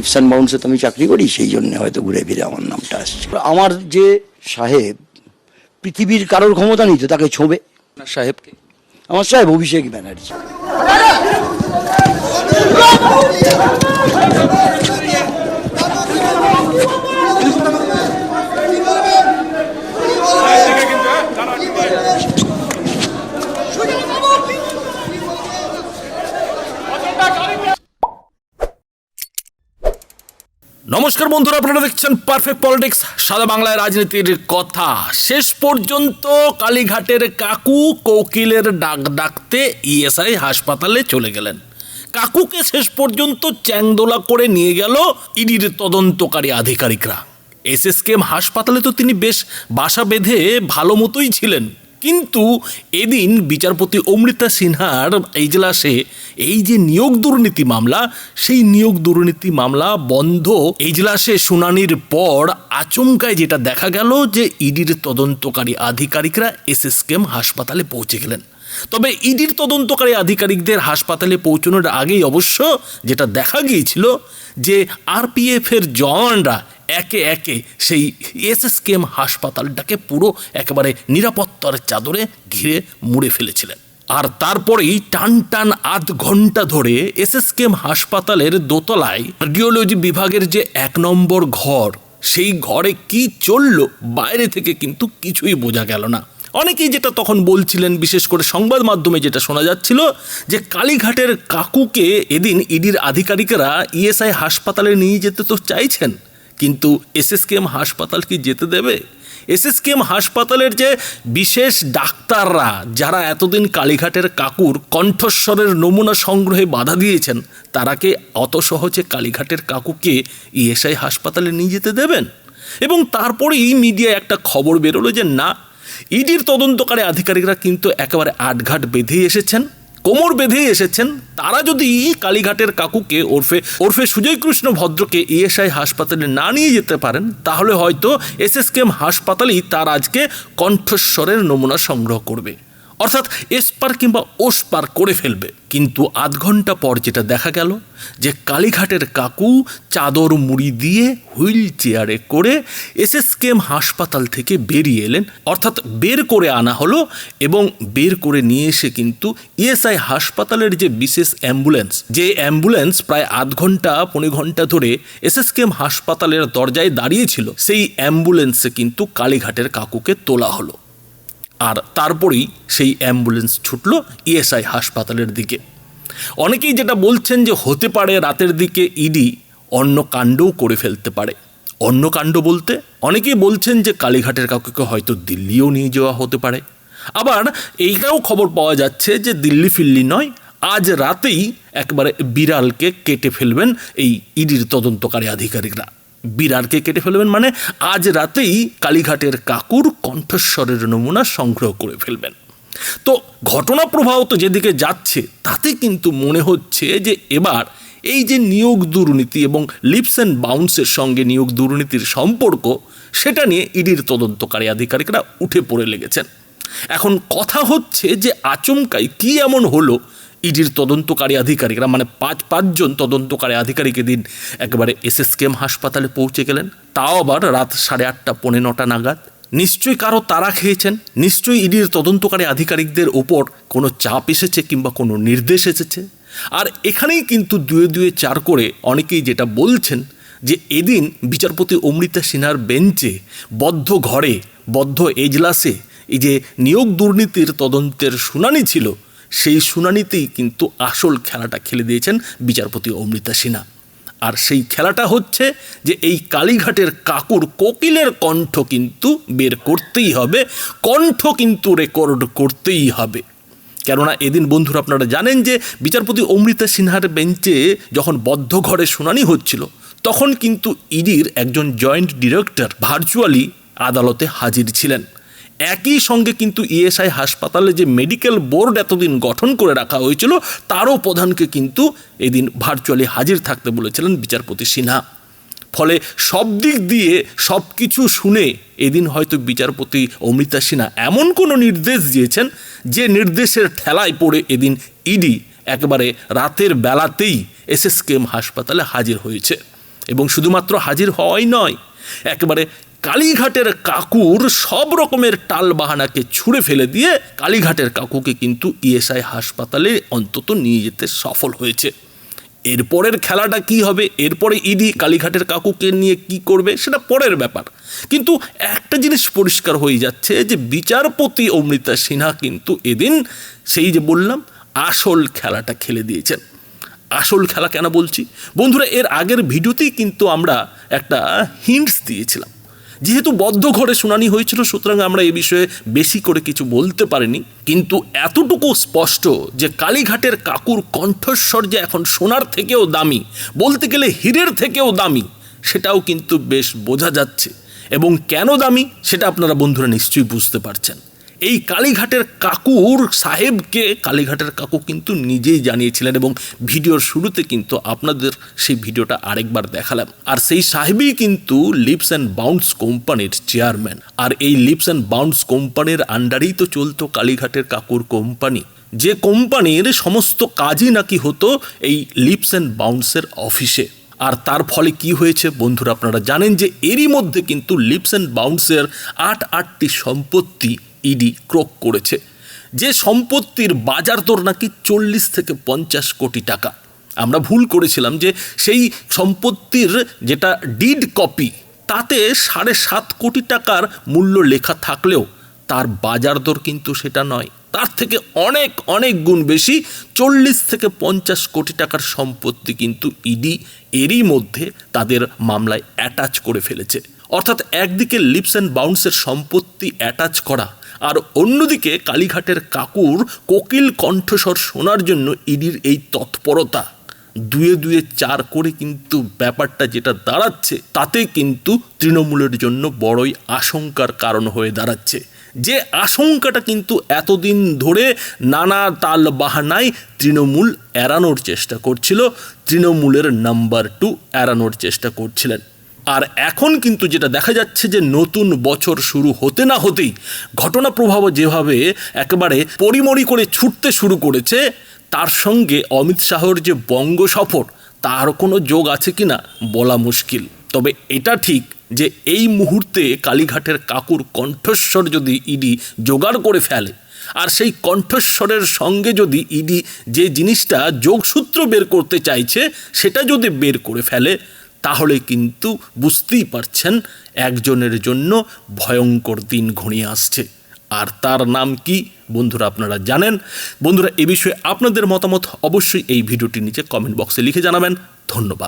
বাউন্সে তো আমি চাকরি করি সেই জন্য হয়তো ঘুরে ফিরে আমার নামটা আসছে। আমার যে সাহেব পৃথিবীর কারোর ক্ষমতা নেই তো তাকে ছোঁবে। আপনার সাহেবকে? আমার সাহেব অভিষেক ব্যানার্জি। নমস্কার বন্ধুরা, আপনারা দেখছেন পারফেক্ট পলিটিক্স সাদা বাংলায় রাজনীতির কথা। শেষ পর্যন্ত কালীঘাটের কাকু কোকিলের ডাক ডাকতে ইএসআই হাসপাতালে চলে গেলেন। কাকুকে শেষ পর্যন্ত চ্যাংদোলা করে নিয়ে গেল ইডির তদন্তকারী আধিকারিকরা। এসএসকেএম হাসপাতালে তো তিনি বেশ বাসা বেঁধে ভালো মতোই ছিলেন। কিন্তু এদিন বিচারপতি অমৃতা সিনহার এজলাসে এই যে নিয়োগ দুর্নীতি মামলা, সেই নিয়োগ দুর্নীতি মামলা বন্ধ এজলাসে শুনানির পর আচমকায় যেটা দেখা গেল যে ইডির তদন্তকারী আধিকারিকরা এসএসকেএম হাসপাতালে পৌঁছে গেলেন। তবে ইডির তদন্তকারী আধিকারিকদের হাসপাতালে পৌঁছানোর আগেই অবশ্য যেটা দেখা গিয়েছিল যে আরপিএফ এর জওয়ানরা একে একে সেই এসএসকেএম হাসপাতালটাকে পুরো একেবারে নিরাপত্তার চাদরে ঘিরে মুড়ে ফেলেছিলেন। আর তারপরেই টান টান আধ ঘণ্টা ধরে এসএসকেএম হাসপাতালের দোতলায় কার্ডিওলজি বিভাগের যে এক নম্বর ঘর, সেই ঘরে কি চলল বাইরে থেকে কিন্তু কিছুই বোঝা গেল না। অনেকেই যেটা তখন বলছিলেন, বিশেষ করে সংবাদ মাধ্যমে যেটা শোনা যাচ্ছিল, যে কালীঘাটের কাকুকে এদিন ইডির আধিকারিকেরা ইএসআই হাসপাতালে নিয়ে যেতে তো চাইছেন। কিন্তু এসএসকেএম হাসপাতাল কি যেতে দেবে? এসএসকেএম হাসপাতালের যে বিশেষ ডাক্তাররা, যারা এতদিন কালীঘাটের কাকুর কণ্ঠস্বরের নমুনা সংগ্রহে বাধা দিয়েছেন, তারা কি অত সহজে কালীঘাটের কাকুকে ইএসআই হাসপাতালে নিয়ে যেতে দেবেন? এবং তারপরেই মিডিয়ায় একটা খবর বেরোলো যে না, ইডির তদন্তকারী আধিকারিকরা কিন্তু একেবারে আটঘাট বেঁধেই এসেছেন। কোমর বেঁধে এসেছেন, তারা যদি কালীঘাটের কাকুকে ওরফে ওরফে সুজয়কৃষ্ণ ভদ্রকে ইএসআই হাসপাতালে না নিয়ে যেতে পারেন, তাহলে হয়তো এসএসকেএম হাসপাতালেই তার আজকে কণ্ঠস্বরের নমুনা সংগ্রহ করবে। অর্থাৎ এসপার কিংবা ওসপার করে ফেলবে। কিন্তু আধ ঘণ্টা পর যেটা দেখা গেল, যে কালীঘাটের কাকু চাদর মুড়ি দিয়ে হুইল চেয়ারে করে এসএসকেএম হাসপাতাল থেকে বেরিয়ে এলেন। অর্থাৎ বের করে আনা হলো এবং বের করে নিয়ে এসে কিন্তু ইএসআই হাসপাতালের যে বিশেষ অ্যাম্বুলেন্স, যে অ্যাম্বুলেন্স প্রায় আধ ঘণ্টা, পনেরো ঘণ্টা ধরে এসএসকেএম হাসপাতালের দরজায় দাঁড়িয়েছিল সেই অ্যাম্বুলেন্সে কিন্তু কালীঘাটের কাকুকে তোলা হলো। আর তারপরেই সেই অ্যাম্বুলেন্স ছুটল ইএসআই হাসপাতালের দিকে। অনেকেই যেটা বলছেন যে হতে পারে রাতের দিকে ইডি অন্য কাণ্ডও করে ফেলতে পারে। অন্য কাণ্ড বলতে অনেকেই বলছেন যে কালীঘাটের কাউকে হয়তো দিল্লিও নিয়ে যাওয়া হতে পারে। আবার এইটাও খবর পাওয়া যাচ্ছে যে দিল্লি ফিল্লি নয়, আজ রাতেই একবারে বিড়ালকে কেটে ফেলবেন এই ইডির তদন্তকারী আধিকারিকরা। বিরারকে কেটে ফেলবেন মানে আজ রাতেই কালীঘাটের কাকুর কণ্ঠস্বরের নমুনা সংগ্রহ করে ফেলবেন। তো ঘটনা প্রবাহ তো যেদিকে যাচ্ছে, তাতে কিন্তু মনে হচ্ছে যে এবার এই যে নিয়োগ দুর্নীতি এবং লিপস অ্যান্ড বাউন্সের সঙ্গে নিয়োগ দুর্নীতির সম্পর্ক, সেটা নিয়ে ইডির তদন্তকারী আধিকারিকরা উঠে পড়ে লেগেছেন। এখন কথা হচ্ছে যে আচমকাই কি এমন হলো ইডির তদন্তকারী আধিকারিকরা মানে পাঁচ, পাঁচজন তদন্তকারী আধিকারিক দিন একেবারে এসএসকেএম হাসপাতালে পৌঁছে গেলেন। তাও আবার রাত সাড়ে আটটা, পৌনে নটা নাগাদ। নিশ্চয়ই কারও তারা খেয়েছেন? নিশ্চয়ই ইডির তদন্তকারী আধিকারিকদের ওপর কোনো চাপ এসেছে কিংবা কোনো নির্দেশ এসেছে? আর এখানেই কিন্তু দুয়ে দুয়ে চার করে অনেকেই যেটা বলছেন যে এদিন বিচারপতি অমৃতা সিনহার বেঞ্চে, বদ্ধ ঘরে, বদ্ধ এজলাসে এই যে নিয়োগ দুর্নীতির তদন্তের শুনানি ছিল সেই শুনানিতেই কিন্তু আসল খেলাটা খেলে দিয়েছেন বিচারপতি অমৃতা সিনহা। আর সেই খেলাটা হচ্ছে যে এই কালীঘাটের কাকুর কোকিলের কণ্ঠ কিন্তু বের করতেই হবে, কণ্ঠ কিন্তু রেকর্ড করতেই হবে। কেননা এদিন বন্ধুরা আপনারা জানেন যে বিচারপতি অমৃতা সিনহার বেঞ্চে যখন বদ্ধ ঘরে শুনানি হচ্ছিল, তখন কিন্তু ইডির একজন জয়েন্ট ডিরেক্টর ভার্চুয়ালি আদালতে হাজির ছিলেন। একই সঙ্গে কিন্তু ইএসআই হাসপাতালে যে মেডিকেল বোর্ড এতদিন গঠন করে রাখা হয়েছিল, তারও প্রধানকে কিন্তু এদিন ভার্চুয়ালি হাজির থাকতে বলেছিলেন বিচারপতি সিনহা। ফলে সব দিক দিয়ে সব কিছু শুনে এদিন হয়তো বিচারপতি অমৃতা সিনহা এমন কোনো নির্দেশ দিয়েছেন যে নির্দেশের ঠেলায় পড়ে এদিন ইডি একেবারে রাতের বেলাতেই এসএসকেএম হাসপাতালে হাজির হয়েছে। এবং শুধুমাত্র হাজির হওয়াই নয়, একেবারে কালীঘাটের কাকুর সব রকমের টাল বাহানাকে ছুঁড়ে ফেলে দিয়ে কালীঘাটের কাকুকে কিন্তু ইএসআই হাসপাতালে অন্তত নিয়ে যেতে সফল হয়েছে। এরপরের খেলাটা কি হবে? এরপরে ইডি কালীঘাটের কাকুকে নিয়ে কি করবে? সেটা পরের ব্যাপার। কিন্তু একটা জিনিস পরিষ্কার হয়ে যাচ্ছে যে বিচারপতি অমৃতা সিনহা কিন্তু এদিন সেই যে বললাম, আসল খেলাটা খেলে দিয়েছেন। আসল খেলা কেন বলছি? বন্ধুরা, এর আগের ভিডিওতেই কিন্তু আমরা একটা হিন্টস দিয়েছিলাম। যেহেতু বদ্ধ ঘরে শুনানি হয়েছিল, সুতরাং আমরা এ বিষয়ে বেশি করে কিছু বলতে পারিনি। কিন্তু এতটুকু স্পষ্ট যে কালীঘাটের কাকুর কণ্ঠস্বর যে এখন সোনার থেকেও দামি, বলতে গেলে হীরের থেকেও দামি, সেটাও কিন্তু বেশ বোঝা যাচ্ছে। এবং কেন দামি, সেটা আপনারা বন্ধুরা নিশ্চয়ই বুঝতে পারছেন। এই কালীঘাটের কাকুর সাহেবকে, কালীঘাটের কাকু কিন্তু নিজেই জানিয়েছিলেন এবং ভিডিওর শুরুতে কিন্তু আপনাদের সেই ভিডিওটা আরেকবার দেখালাম। আর সেই সাহেবই কিন্তু লিপস অ্যান্ড বাউন্স কোম্পানির চেয়ারম্যান। আর এই লিপস অ্যান্ড বাউন্স কোম্পানির আন্ডারেই তো চলতো কালীঘাটের কাকুর কোম্পানি। যে কোম্পানির সমস্ত কাজই নাকি হতো এই লিপস অ্যান্ড বাউন্সের অফিসে। আর তার ফলে কি হয়েছে বন্ধুরা আপনারা জানেন যে এরই মধ্যে কিন্তু লিপস অ্যান্ড বাউন্সের আট আটটি সম্পত্তি ইডি ক্রোক করেছে। যে সম্পত্তির বাজার দর নাকি চল্লিশ থেকে পঞ্চাশ কোটি টাকা। আমরা ভুল করেছিলাম যে সেই সম্পত্তির যেটা ডিড কপি, তাতে সাড়ে সাত কোটি টাকার মূল্য লেখা থাকলেও তার বাজার দর কিন্তু সেটা নয়। তার থেকে অনেক অনেক গুণ বেশি চল্লিশ থেকে পঞ্চাশ কোটি টাকার সম্পত্তি কিন্তু ইডি এরই মধ্যে তাদের মামলায় অ্যাটাচ করে ফেলেছে। অর্থাৎ একদিকে লিপস অ্যান্ড বাউন্সের সম্পত্তি অ্যাটাচ করা আর অন্যদিকে কালীঘাটের কাকুর কোকিল কণ্ঠস্বর শোনার জন্য ইডির এই তৎপরতা। দুয়ে দুয়ে চার করে কিন্তু ব্যাপারটা যেটা দাঁড়াচ্ছে, তাতে কিন্তু তৃণমূলের জন্য বড়ই আশঙ্কার কারণ হয়ে দাঁড়াচ্ছে। যে আশঙ্কাটা কিন্তু এতদিন ধরে নানা তাল বাহানায় তৃণমূল এড়ানোর চেষ্টা করছিল, তৃণমূলের নাম্বার টু এড়ানোর চেষ্টা করছিলেন। আর এখন কিন্তু যেটা দেখা যাচ্ছে যে নতুন বছর শুরু হতে না হতেই ঘটনা প্রভাব যেভাবে একেবারে পরিমরি করে ছুটতে শুরু করেছে, তার সঙ্গে অমিত শাহর যে বঙ্গ সফর তার কোনো যোগ আছে কিনা বলা মুশকিল। তবে এটা ঠিক যে এই মুহূর্তে কালীঘাটের কাকুর কণ্ঠস্বর যদি ইডি জোগাড় করে ফেলে, আর সেই কণ্ঠস্বরের সঙ্গে যদি ইডি যে জিনিসটা যোগসূত্র বের করতে চাইছে, সেটা যদি বের করে ফেলে তাহলে কিন্তু বুঝতেই পারছেন একজনের জন্য ভয়ঙ্কর দিন ঘনিয়ে আসছে। আর তার নাম কি? বন্ধুরা আপনারা জানেন। বন্ধুরা, এ বিষয়ে আপনাদের মতামত অবশ্যই এই ভিডিওটির নিচে কমেন্ট বক্সে লিখে জানাবেন। ধন্যবাদ।